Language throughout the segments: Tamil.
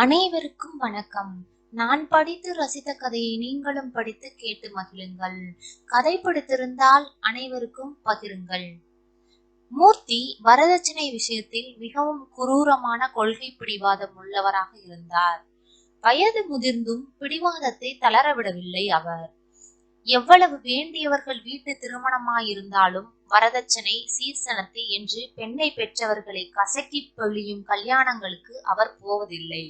அனைவருக்கும் வணக்கம். நான் படித்து ரசித்த கதையை நீங்களும் படித்து கேட்டு மகிழுங்கள். கதை பிடித்திருந்தால் அனைவருக்கும் பகிருங்கள். மூர்த்தி வரதட்சணை விஷயத்தில் மிகவும் குரூரமான கொள்கை பிடிவாதம் உள்ளவராக இருந்தார். வயது முதிர்ந்தும் பிடிவாதத்தை தளரவிடவில்லை அவர். எவ்வளவு வேண்டியவர்கள் வீட்டு திருமணமாயிருந்தாலும் வரதட்சணை சீர்சனத்தை என்று பெண்ணை பெற்றவர்களை கசக்கி பொழியும் கல்யாணங்களுக்கு அவர் போவதில்லை.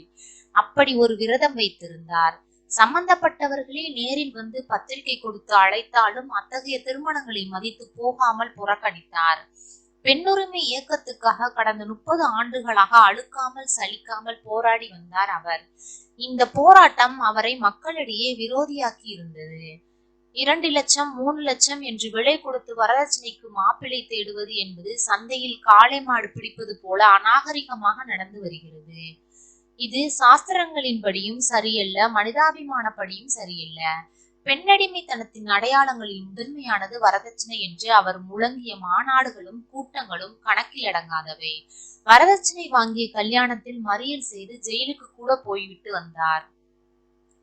அப்படி ஒரு விரதம் வைத்திருந்தார். சம்பந்தப்பட்டவர்களே நேரில் வந்து பத்திரிகை கொடுத்து அழைத்தாலும் அத்தகைய திருமணங்களை மதித்து போகாமல் புறக்கணித்தார். பெண்ணுரிமை இயக்கத்துக்காக கடந்த முப்பது ஆண்டுகளாக அழுக்காமல் சலிக்காமல் போராடி வந்தார் அவர். இந்த போராட்டம் அவரை மக்களிடையே விரோதியாக்கி இருந்தது இரண்டு லட்சம் மூணு லட்சம் என்று விலை கொடுத்து வரதட்சணைக்கு மாப்பிள்ளை தேடுவது என்பது சந்தையில் காளை மாடு பிடிப்பது போல அநாகரிகமாக நடந்து வருகிறது. இது சாஸ்திரங்களின்படியும் சரியல்ல மனிதாபிமானப்படியும் சரியல்ல. பெண்ணடிமைத்தனத்தின் அடையாளங்களில் முதன்மையானது வரதட்சணை என்று அவர் முழங்கிய மாநாடுகளும் கூட்டங்களும் கணக்கில் அடங்காதவை. வரதட்சணை வாங்கிய கல்யாணத்தில் மறியல் செய்து ஜெயிலுக்கு கூட போய்விட்டு வந்தார்.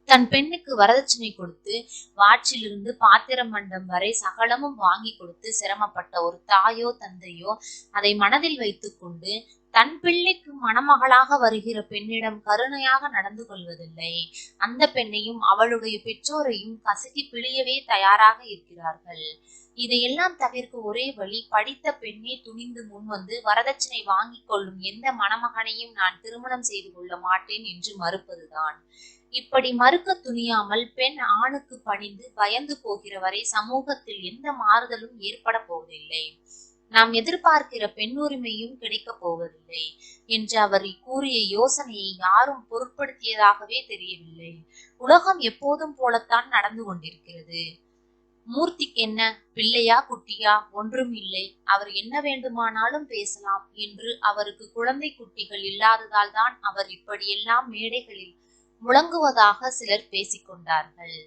தன் பெண்ணுக்கு வரதட்சணை கொடுத்து வாட்சிலிருந்து பாத்திர மண்டம் வரை சகலமும் வாங்கி கொடுத்து சிரமப்பட்ட ஒரு தாயோ தந்தையோ அதை மனதில் வைத்துக்கொண்டு தன் பிள்ளைக்கு மணமகளாக வருகிற பெண்ணிடம் கருணையாக நடந்து கொள்வதில்லை. அந்த பெண்ணையும் அவளுடைய பெற்றோரையும் கசக்கி பிழியவே தயாராக இருக்கிறார்கள். இதையெல்லாம் தவிர்க்க ஒரே வழி படித்த பெண்ணே துணிந்து முன்வந்து வரதட்சணை வாங்கிக் கொள்ளும் எந்த மணமகனையும் நான் திருமணம் செய்து கொள்ள மாட்டேன் என்று மறுப்பதுதான். இப்படி மறுக்க துணியாமல் பெண் ஆணுக்கு பணிந்து பயந்து போகிற வரை சமூகத்தில் எந்த மாறுதலும் ஏற்பட போவதில்லை. நாம் எதிர்பார்க்கிற பெண்ணுரிமையும் கிடைக்கப் போவதில்லை என்று அவர் கூறிய யோசனையை யாரும் பொருட்படுத்தியதாகவே தெரியவில்லை. உலகம் எப்போதும் போலத்தான் நடந்து கொண்டிருக்கிறது. மூர்த்திக்கு என்ன? பிள்ளையா குட்டியா? ஒன்றும் இல்லை. அவர் என்ன வேண்டுமானாலும் பேசலாம் என்று அவருக்கு குழந்தை குட்டிகள் இல்லாததால் தான் அவர் இப்படியெல்லாம் மேடைகளில் முழங்குவதாக சிலர் பேசிக்கொண்டார்கள்.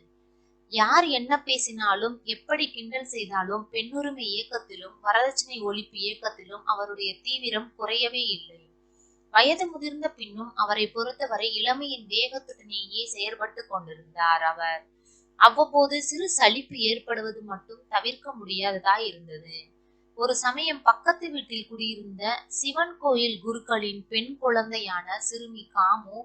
யார் என்ன பேசினாலும் எப்படி கிண்டல் செய்தாலும் பெண்ணுரிமை இயக்கத்திலும் வரதட்சணை ஒழிப்பு இயக்கத்திலும் அவருடைய தீவிரம் குறையவே இல்லை. வயது முதிர்ந்த பின்னும் அவரை பொறுத்தவரை இளமையின் வேகத்துடனேயே செயற்பட்டு கொண்டிருந்தார் அவர். அவ்வப்போது சிறு சலிப்பு ஏற்படுவது மட்டும் தவிர்க்க முடியாததா இருந்தது. ஒரு சமயம் பக்கத்து வீட்டில் குடியிருந்த சிவன் கோயில் குருக்களின் பெண் குழந்தையான சிறுமி காமு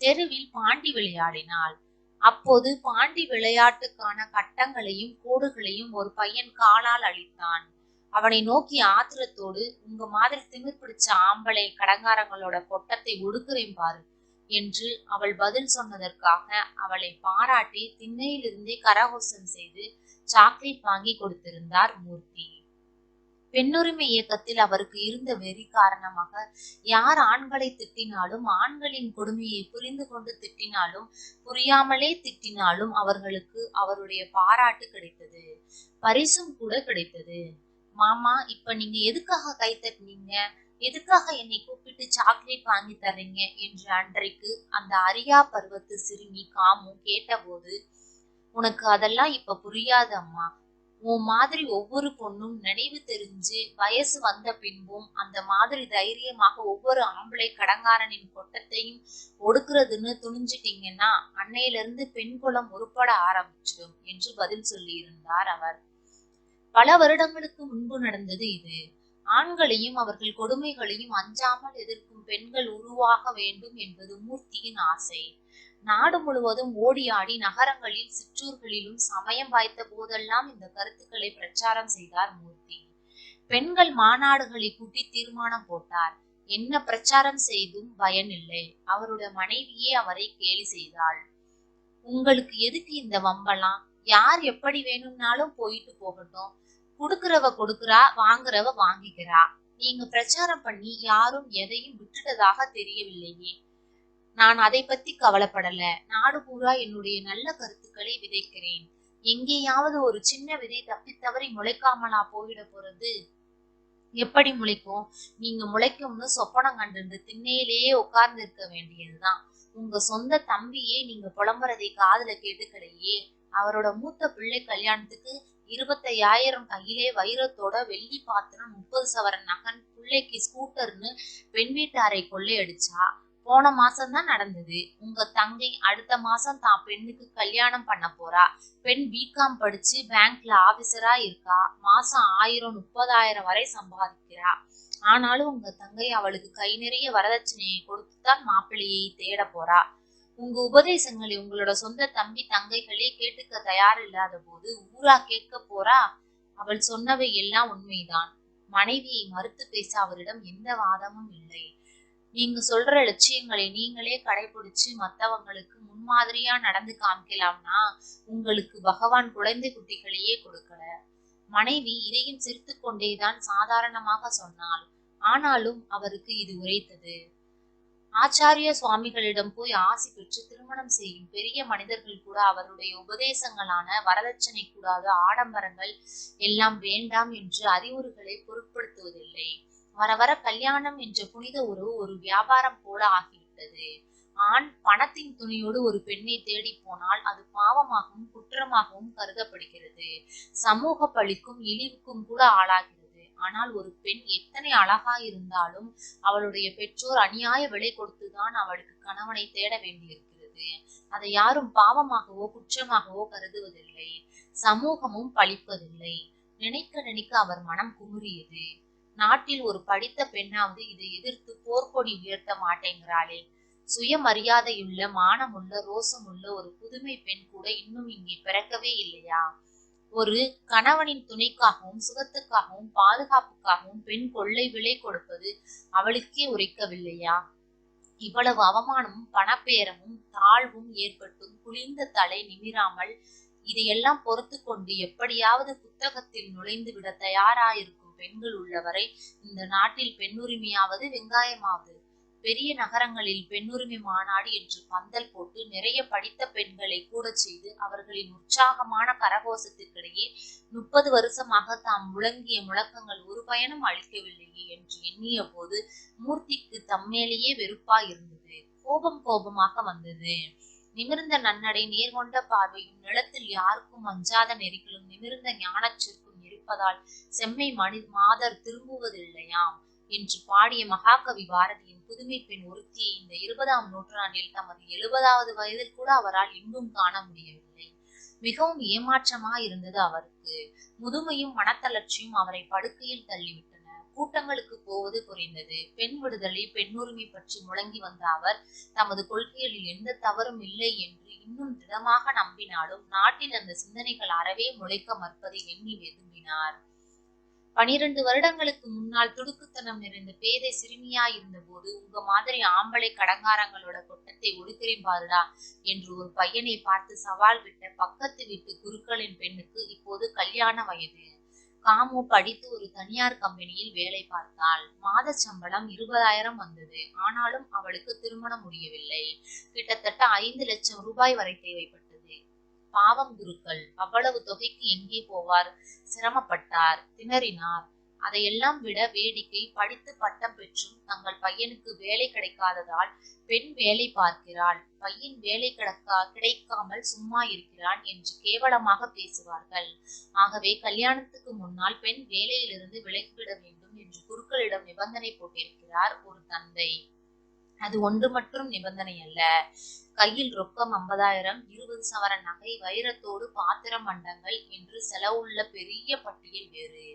தெருவில் பாண்டி விளையாடினாள். அப்போது பாண்டி விளையாட்டுக்கான கட்டங்களையும் கோடுகளையும் ஒரு பையன் காலால் அழித்தான். அவனை நோக்கி ஆத்திரத்தோடு உங்க மாதிரி திமிர் பிடிச்ச ஆம்பளை கடங்காரங்களோட கொட்டத்தை ஒடுக்குறேன் பாரு. என்று அவள் பதில் சொன்னதற்காக அவளை பாராட்டி திண்ணையிலிருந்தே கரகோஷம் செய்து சாக்லேட் வாங்கி கொடுத்திருந்தார் மூர்த்தி. பெண்ணுரிமை இயக்கத்தில் அவருக்கு இருந்த வெறி காரணமாக யார் ஆண்களை திட்டினாலும் ஆண்களின் கொடுமையை புரிந்து கொண்டு திட்டினாலும் புரியாமலே திட்டினாலும் அவர்களுக்கு அவருடைய பாராட்டு கிடைத்தது. பரிசும் கூட கிடைத்தது. மாமா இப்ப நீங்க எதுக்காக கை தட்டினீங்க எதுக்காக என்னை கூப்பிட்டு சாக்லேட் வாங்கி தர்றீங்க? என்று அன்றைக்கு அந்த அரியா பருவத்து சிறுமி காமு கேட்டபோது உனக்கு அதெல்லாம் இப்ப புரியாது அம்மா உன் மாதிரி ஒவ்வொரு பொண்ணும் நினைவு தெரிஞ்சு வயசு வந்த பின்பும் அந்த மாதிரி தைரியமாக ஒவ்வொரு ஆம்பளை கடங்காரனின் கொட்டத்தையும் ஒடுக்குறதுன்னு துணிஞ்சிட்டீங்கன்னா அன்னையில இருந்து பெண் குலம் உருப்பட ஆரம்பிச்சிடும் என்று பதில் சொல்லியிருந்தார் அவர். பல வருடங்களுக்கு முன்பு நடந்தது இது. ஆண்களையும் அவர்கள் கொடுமைகளையும் அஞ்சாமல் எதிர்க்கும் பெண்கள் உருவாக வேண்டும் என்பது மூர்த்தியின் ஆசை. நாடு முழுவதும் ஓடி ஆடி நகரங்களில் சிற்றூர்களிலும் சமயம் வாய்த்த போதெல்லாம் இந்த கருத்துக்களை பிரச்சாரம் செய்தார் மூர்த்தி. பெண்கள் மாநாடுகளை கூட்டி தீர்மானம் போட்டார். என்ன பிரச்சாரம் செய்தும் பயனில்லை. அவருடைய மனைவியே அவரை கேலி செய்தாள். உங்களுக்கு எதுக்கு இந்த வம்பலாம் யார் எப்படி வேணும்னாலும் போயிட்டு போகட்டும். கொடுக்கிறவ கொடுக்கிறா வாங்குறவ வாங்கிக்கிறா நீங்க பிரச்சாரம் பண்ணி யாரும் எதையும் விட்டுட்டதாக தெரியவில்லையே. நான் அதை பத்தி கவலைப்படல. நாடு பூரா என்னுடைய நல்ல கருத்துக்களை விதைக்கிறேன். எங்கேயாவது ஒரு சின்ன விதை தப்பி தவறி முளைக்காமலா போயிட போறது? எப்படி முளைக்கும்? நீங்க முளைக்கும்னு சொப்பனம் கண்டு திண்ணையிலேயே உட்கார்ந்து இருக்க வேண்டியதுதான். உங்க சொந்த தம்பியே நீங்க புலம்புறதை காதுல கேட்டுக்கலையே. அவரோட மூத்த பிள்ளை கல்யாணத்துக்கு இருபத்தையாயிரம் கையிலே வைரத்தோட வெள்ளி பாத்திரம் முப்பது சவரன் நகன் பிள்ளைக்கு ஸ்கூட்டர்னு பெண் வீட்டாரை கொள்ளையடிச்சா? போன மாசம் தான் நடந்தது. உங்க தங்கை அடுத்த மாசம் தான் பெண்ணுக்கு கல்யாணம் பண்ண போறா. பெண் பிகாம் படிச்சு பேங்க்ல ஆபீசரா இருக்கா? மாசம் ஆயிரம் முப்பதாயிரம் வரை சம்பாதிக்கிறா. ஆனாலும் உங்க தங்கை அவளுக்கு கை நிறைய வரதட்சணையை கொடுத்துதான் மாப்பிள்ளையை தேட போறா. உங்க உபதேசங்களை உங்களோட சொந்த தம்பி தங்கைகளே கேட்டுக்க தயார் இல்லாத போது ஊரா கேட்க போறா? அவள் சொன்னவை எல்லாம் உண்மைதான். மனைவியை மறுத்து பேச அவரிடம் எந்த வாதமும் இல்லை. நீங்க சொல்ற லட்சியங்களை நீங்களே கடைபிடிச்சு மத்தவங்களுக்கு முன்மாதிரியா நடந்து காமிக்கலாம்னா உங்களுக்கு பகவான் குழந்தை குட்டிகளையே கொடுக்கல. மனைவி இதையும் சிரித்து கொண்டேதான் சாதாரணமாக சொன்னாள். ஆனாலும் அவருக்கு இது உரைத்தது. ஆச்சாரிய சுவாமிகளிடம் போய் ஆசி பெற்று திருமணம் செய்யும் பெரிய மனிதர்கள் கூட அவருடைய உபதேசங்களான வரதட்சணை கூடாத ஆடம்பரங்கள் எல்லாம் வேண்டாம் என்று அறிவுறுகளை பொருட்படுத்துவதில்லை. வர வர கல்யாணம் என்ற புனித உறவு ஒரு வியாபாரம் போல ஆகிவிட்டது. ஆண் பணத்தின் துணியோடு ஒரு பெண்ணை தேடி போனால் அது பாவமாகவும் குற்றமாகவும் கருதப்படுகிறது. சமூக பழிக்கும் இழிவுக்கும் கூட ஆளாகிறது. ஆனால் ஒரு பெண் எத்தனை அழகா இருந்தாலும் அவளுடைய பெற்றோர் அநியாய விலை கொடுத்துதான் அவளுக்கு கணவனை தேட வேண்டியிருக்கிறது. அதை யாரும் பாவமாகவோ குற்றமாகவோ கருதுவதில்லை. சமூகமும் பழிப்பதில்லை. நினைக்க நினைக்க அவர் மனம் குமுறியது. நாட்டில் ஒரு படித்த பெண்ணாவது இதை எதிர்த்து போர்க்கொடி உயர்த்த மாட்டேங்கிறாளே. சுயமரியாதையுள்ள மானமுள்ள ரோசமுள்ள ஒரு புதுமை பெண் கூட இன்னும் இங்கே பிறக்கவே இல்லையா? ஒரு கணவனின் துணைக்காகவும் சுகத்துக்காகவும் பாதுகாப்புக்காகவும் பெண் கொள்ளை விலை கொடுப்பது அவளுக்கே உரைக்கவில்லையா? இவ்வளவு அவமானமும் பணப்பேரமும் தாழ்வும் ஏற்பட்டும் குளிர்ந்த தலை நிமிராமல் இதையெல்லாம் பொறுத்து கொண்டு எப்படியாவது புத்தகத்தில் நுழைந்து விட தயாராயிருக்கும் பெண்கள் உள்ளவரை இந்த நாட்டில் பெண்ணுரிமையாவது வெங்காயமாவது? பெரிய நகரங்களில் பெண்ணுரிமை மாநாடு என்று பந்தல் போட்டு நிறைய படித்த பெண்களை கூட செய்து அவர்களின் உற்சாகமான கரகோசத்திற்கிடையே முப்பது வருஷமாக தாம் முழங்கிய முழக்கங்கள் ஒரு பயனும் அளிக்கவில்லையே என்று எண்ணிய போது மூர்த்திக்கு தம்மேலேயே வெறுப்பா இருந்தது. கோபம் கோபமாக வந்தது. நிமிர்ந்த நன்னடை நேர்கொண்ட பார்வையும் நிலத்தில் யாருக்கும் அஞ்சாத நெறிகளும் நிமிர்ந்த ஞானச்சிற்கும் இருப்பதால் செம்மை மனி மாதர் திரும்புவதில்லையாம். என்று பாடிய மகாகவி பாரதியின் புதுமை பெண் ஒருத்தியை இந்த இருபதாம் நூற்றாண்டில் தமது எழுபதாவது வயதில் கூட அவரால் இன்னும் காண முடியவில்லை. மிகவும் ஏமாற்றமா இருந்தது அவருக்கு. முதுமையும் மனத்தளர்ச்சியும் அவரை படுக்கையில் தள்ளிவிட்டன. கூட்டங்களுக்கு போவது குறைந்தது. பெண் விடுதலை பெண்ணுரிமை பற்றி முழங்கி வந்த அவர் தமது கொள்கைகளில் எந்த தவறும் இல்லை என்று இன்னும் திடமாக நம்பினாலும் நாட்டில் அந்த சிந்தனைகள் அறவே முளைக்க மறுப்பதை எண்ணி வெதும்பினார். பனிரெண்டு வருடங்களுக்கு முன்னால் துடுக்குத்தனம் நிறைந்த பேதை சிறுமியா இருந்த போது உங்க மாதிரி ஆம்பளை கடங்காரங்களோட கொட்டத்தை ஒடுக்கிறேன் பாருடா என்று ஒரு பையனை பார்த்து சவால் விட்ட பக்கத்து வீட்டு குருக்களின் பெண்ணுக்கு இப்போது கல்யாண வயது. காமு படித்து ஒரு தனியார் கம்பெனியில் வேலை பார்த்தாள். மாத சம்பளம் இருபதாயிரம் வந்தது. ஆனாலும் அவளுக்கு திருமணம் முடியவில்லை. கிட்டத்தட்ட ஐந்து லட்சம் ரூபாய் வரை தேவைப்பட்டது. பாவம் குருக்கள் அவ்வளவு தொகைக்கு எங்கே போவார்? சிரமப்பட்டார் திணறினார். அதையெல்லாம் விட வேடிக்கை படித்து பட்டம் பெற்றும் தங்கள் பையனுக்கு வேலை கிடைக்காததால் பெண் வேலை பார்க்கிறாள். பையன் வேலை கிடக்கா கிடைக்காமல் சும்மா இருக்கிறான் என்று கேவலமாக பேசுவார்கள். ஆகவே கல்யாணத்துக்கு முன்னால் பெண் வேலையிலிருந்து விலகிவிட வேண்டும் என்று குருக்களிடம் நிபந்தனை போட்டிருக்கிறார் ஒரு தந்தை. அது ஒன்று மட்டும் நிபந்தனை அல்ல. கையில் ரொக்கம் ஐம்பதாயிரம் இருபது சவர நகை வைரத்தோடு பாத்திரம் மண்டங்கள் என்று செலவுள்ள பெரிய பட்டியல் வேறு.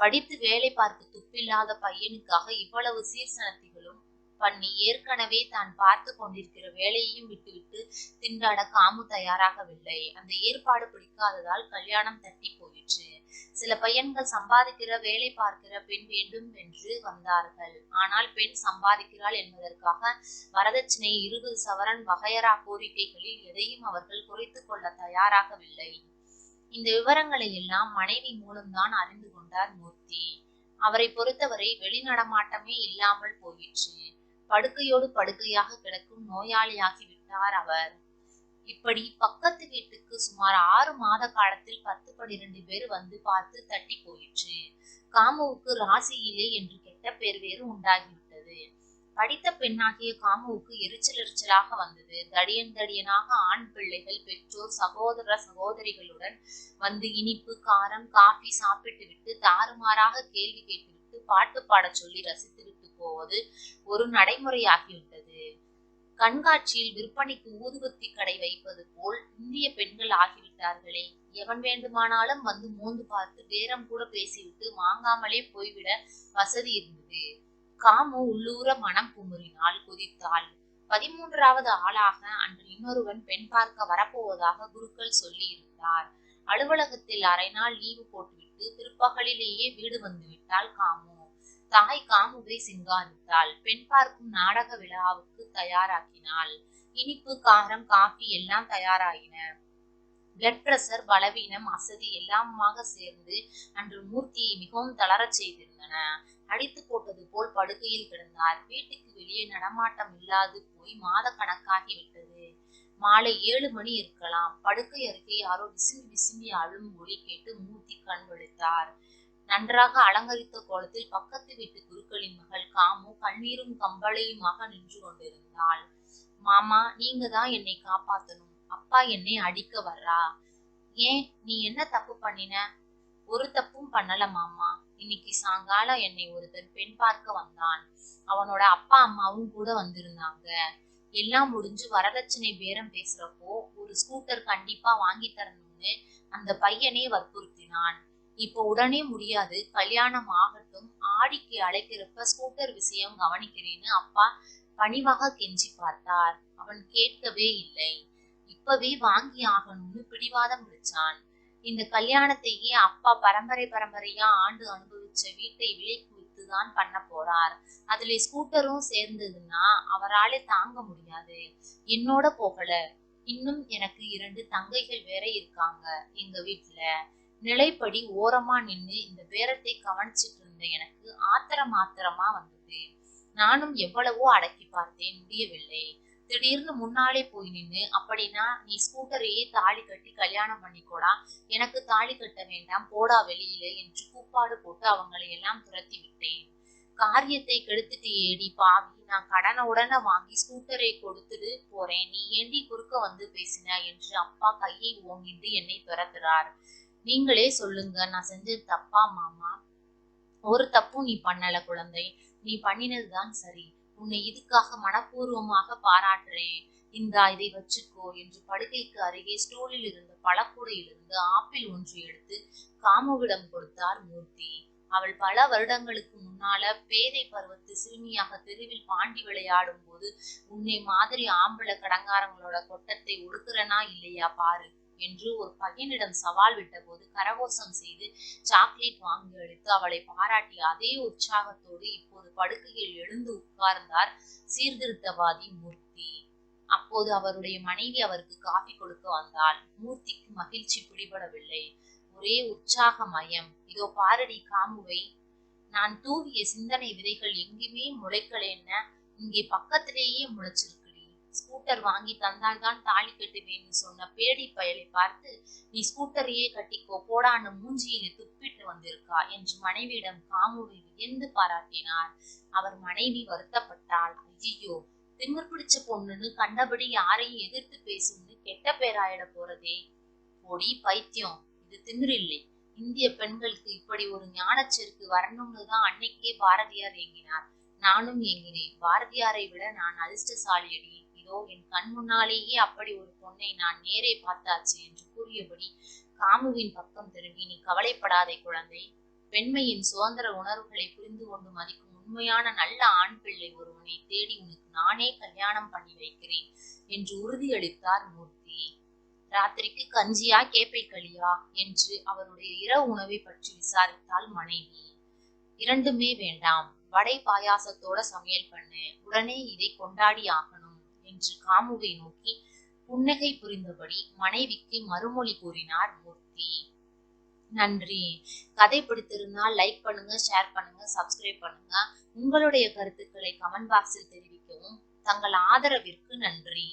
படித்து வேலை பார்க்க துப்பில்லாத பையனுக்காக இவ்வளவு சீர்சனத்திகளும் பண்ணி ஏற்கனவே தான் பார்த்து கொண்டிருக்கிற வேலையையும் விட்டுவிட்டு திண்டாட காமு தயாராகவில்லை. அந்த ஏற்பாடு பிடிக்காததால் கல்யாணம் தட்டி போயிற்று. சில பையன்கள் சம்பாதிக்கிற வேலை பார்க்கிற பெண் வேண்டும் என்று வந்தார்கள். ஆனால் பெண் சம்பாதிக்கிறாள் என்பதற்காக வரதட்சணை இருபது சவரன் வகையறா கோரிக்கைகளில் எதையும் அவர்கள் குறைத்துக் கொள்ள தயாராகவில்லை. இந்த விவரங்களை எல்லாம் மனைவி மூலம்தான் அறிந்து கொண்டார் மூர்த்தி. அவரை பொறுத்தவரை வெளிநடமாட்டமே இல்லாமல் போயிற்று. படுக்கையோடு படுக்கையாக கிடக்கும் நோயாளியாகி விட்டார் அவர். இப்படி பக்கத்து வீட்டுக்கு சுமார் ஆறு மாத காலத்தில் பத்து பன்னிரண்டு பேர் வந்து பார்த்து தட்டி போயிற்று. காமுவுக்கு ராசியிலே என்று கெட்ட பேர் வேறு உண்டாகிவிட்டது. படித்த பெண்ணாகிய காமுவுக்கு எரிச்சல் எரிச்சலாக வந்தது. தடியன் தடியனாக ஆண் பிள்ளைகள் பெற்றோர் சகோதர சகோதரிகளுடன் வந்து இனிப்பு காரம் காஃபி சாப்பிட்டு விட்டு தாறுமாறாக கேள்வி கேட்டுவிட்டு பாட்டு பாடச் சொல்லி ரசித்து விட்டு போவது ஒரு நடைமுறையாகிவிட்டது. கண்காட்சியில் விற்பனைக்கு ஊதுபத்தி கடை வைப்பது போல் இந்திய பெண்கள் ஆகிவிட்டார்களே. எவன் வேண்டுமானாலும் வந்து மோந்து பார்த்து பேரம் கூட பேசிவிட்டு வாங்காமலே போய்விட வசதி இருந்தது. காமு உள்ளூர மனம் குமுறினால் கொதித்தாள். பதிமூன்றாவது ஆளாக அன்று இன்னொருவன் பெண் பார்க்க வரப்போவதாக குருக்கள் சொல்லி இருந்தார் அலுவலகத்தில் அரை நாள் லீவு போட்டுவிட்டு திருப்பகலிலேயே வீடு வந்துவிட்டாள் காமு. தாய் காமுகை சிங்காரித்தாள். பெண் பார்க்கும் நாடக விழாவுக்கு தயாராக்கினாள். இனிப்பு காரம் காஃபி எல்லாம் தயாராகின பிளட் பிரஷர் பலவீனம் அசதி எல்லாமாக சேர்ந்து அன்று மூர்த்தியை மிகவும் தளரச் செய்திருந்தன. அடித்து போட்டது போல் படுக்கையில் கிடந்தார். வீட்டுக்கு வெளியே நடமாட்டம் இல்லாது போய் மாத கணக்காகி விட்டது. மாலை ஏழு மணி இருக்கலாம். படுக்கை அருகே யாரோ விசும்பி விசும்பி அழும் ஒளி கேட்டு மூர்த்தி கண் விழித்தார். நன்றாக அலங்கரித்த கோலத்தில் பக்கத்து வீட்டு குருக்களின் மகள் காமு கண்ணீரும் கம்பளையுமாக நின்று கொண்டிருந்தாள். மாமா நீங்க தான் என்னை காப்பாத்தணும். அப்பா என்னை அடிக்க வர்றா? ஏன்? நீ என்ன தப்பு பண்ணின? ஒரு தப்பும் பண்ணல மாமா. இன்னைக்கு சாயங்காலம் என்னை ஒருத்தன் பெண் பார்க்க வந்தான். அவனோட அப்பா அம்மாவும் கூட வந்திருந்தாங்க. எல்லாம் முடிஞ்சு வரதட்சணை பேரம் பேசுறப்போ ஒரு ஸ்கூட்டர் கண்டிப்பா வாங்கி தரணும்னு அந்த பையனே வற்புறுத்தினான். இப்போ உடனே முடியாது. கல்யாணம் ஆகட்டும் ஆடிக்கு அழைக்கிறப்ப ஸ்கூட்டர் விஷயம் கவனிக்கிறேன்னு அப்பா பணிவாக கெஞ்சி பார்த்தார். அவன் கேட்கவே இல்லை. இப்பவே வாங்கி ஆகணும்னு பிடிவாதம் பிடிச்சான். இந்த கல்யாணத்தையே அப்பா பரம்பரை பரம்பரையா ஆண்டு அனுபவிச்ச வீட்டை விலைக்கு வித்துதான் பண்ண போறார். அதுல ஸ்கூட்டரும் சேர்ந்ததுன்னா அவராலே தாங்க முடியாது. என்னோட போகல. இன்னும் எனக்கு இரண்டு தங்கைகள் வேற இருக்காங்க எங்க வீட்டுல நிலைப்படி ஓரமா நின்னு இந்த பேரத்தை கவனிச்சிட்டு இருந்த எனக்கு ஆத்திரம் ஆத்திரமா வந்தது. நானும் எவ்வளவோ அடக்கி பார்த்தேன் முடியவில்லை. திடீர்னு முன்னாலே போய் நின்னு அப்படின்னா நீ ஸ்கூட்டரையே தாலி கட்டி கல்யாணம் பண்ணிக்கோடா. எனக்கு தாலி கட்ட வேண்டாம் போடா வெளியில என்று கூப்பாடு போட்டு அவங்களை எல்லாம் துரத்தி விட்டேன். காரியத்தை கெடுத்துட்டு ஏடி பாவி நான் கடனை உடனே வாங்கி ஸ்கூட்டரை கொடுத்துட்டு போறேன். நீ ஏண்டி குறுக்க வந்து பேசின? என்று அப்பா கையை ஓங்கிட்டு என்னை துரத்துறார். நீங்களே சொல்லுங்க நான் செஞ்சது தப்பா மாமா? ஒரு தப்பும் நீ பண்ணல குழந்தை. நீ பண்ணினதுதான் சரி. உன்னை இதுக்காக மனப்பூர்வமாக பாராட்டுறேன். இந்தா இதை வச்சுக்கோ என்று படுக்கைக்கு அருகே ஸ்டூலில் இருந்த பழக்கூடையிலிருந்து ஆப்பிள் ஒன்று எடுத்து காமுவிடம் கொடுத்தார் மூர்த்தி. அவள் பல வருடங்களுக்கு முன்னால பேதை பருவத்து சிறுமியாக தெருவில் பாண்டி விளையாடும் போது உன்னை மாதிரி ஆம்பளை கடங்காரங்களோட கொட்டத்தை ஒடுக்குறனா இல்லையா பாரு. என்று ஒரு பையனிடம் சவால் விட்டபோது கரகோசம் செய்து சாக்லேட் வாங்கி அளித்து அவளை பாராட்டி அதே உற்சாகத்தோடு இப்போது படுக்கையில் எழுந்து உட்கார்ந்தார் சீர்திருத்தவாதி மூர்த்தி. அப்போது அவருடைய மனைவி அவருக்கு காஃபி கொடுக்க வந்தாள். மூர்த்திக்கு மகிழ்ச்சி பிடிபடவில்லை. ஒரே உற்சாக மயம் இதோ பாரடி காமுவை. நான் தூவிய சிந்தனை விதைகள் எங்கேயுமே முளைக்கலேன்ன இங்கே பக்கத்திலேயே முளைச்சிருக்குடி ஸ்கூட்டர் வாங்கி தந்தால்தான் தாலி கட்டுவேன்னு சொன்ன பேடி பயலை பார்த்து நீ ஸ்கூட்டரையே கட்டிக்கோ போடான்னு மூஞ்சியில துப்பிட்டு வந்திருக்கா என்று மனைவியிடம் காமுவை வியந்து பாராட்டினார். அவர் மனைவி வருத்தப்பட்டாள். ஐயோ திமிர் பிடிச்ச பொண்ணுன்னு கண்டபடி யாரையும் எதிர்த்து பேசும்னு கெட்ட பேராயிட போறதே. பொடி பைத்தியம். இது திமிரில்லை. இந்திய பெண்களுக்கு இப்படி ஒரு ஞானச்செருக்கு வரணும்னு தான் அன்னைக்கே பாரதியார் ஏங்கினார். நானும் ஏங்கினேன். பாரதியாரை விட நான் அதிர்ஷ்டசாலியடி. இதோ என் கண் முன்னாலேயே அப்படி ஒரு பொண்ணை நான் நேரே பார்த்தாச்சு என்று கூறியபடி காமுவின் பக்கம் திரும்பி நீ கவலைப்படாதே குழந்தை. பெண்மையின் சுதந்திர உணர்வுகளை புரிந்து கொண்டு மதிக்கும் உண்மையான நல்ல ஆண் பிள்ளை ஒருவனை தேடி உனக்கு நானே கல்யாணம் பண்ணி வைக்கிறேன் என்று உறுதியளித்தார் மூர்த்தி. ராத்திரிக்கு கஞ்சியா கேப்பை களியா? என்று அவருடைய இரவு உணவை பற்றி விசாரித்தாள் மனைவி. இரண்டுமே வேண்டாம். வடை பாயாசத்தோட சமையல் பண்ணு. உடனே இதை கொண்டாடி ஆகணும். என்று காமுவை நோக்கி புன்னகை புரிந்தபடி மனைவிக்கு மறுமொழி கூறினார் மூர்த்தி. நன்றி. கதை பிடித்திருந்தால் லைக் பண்ணுங்க ஷேர் பண்ணுங்க சப்ஸ்கிரைப் பண்ணுங்க. உங்களுடைய கருத்துக்களை கமெண்ட் பாக்ஸில் தெரிவிக்கவும் தங்கள் ஆதரவிற்கு நன்றி.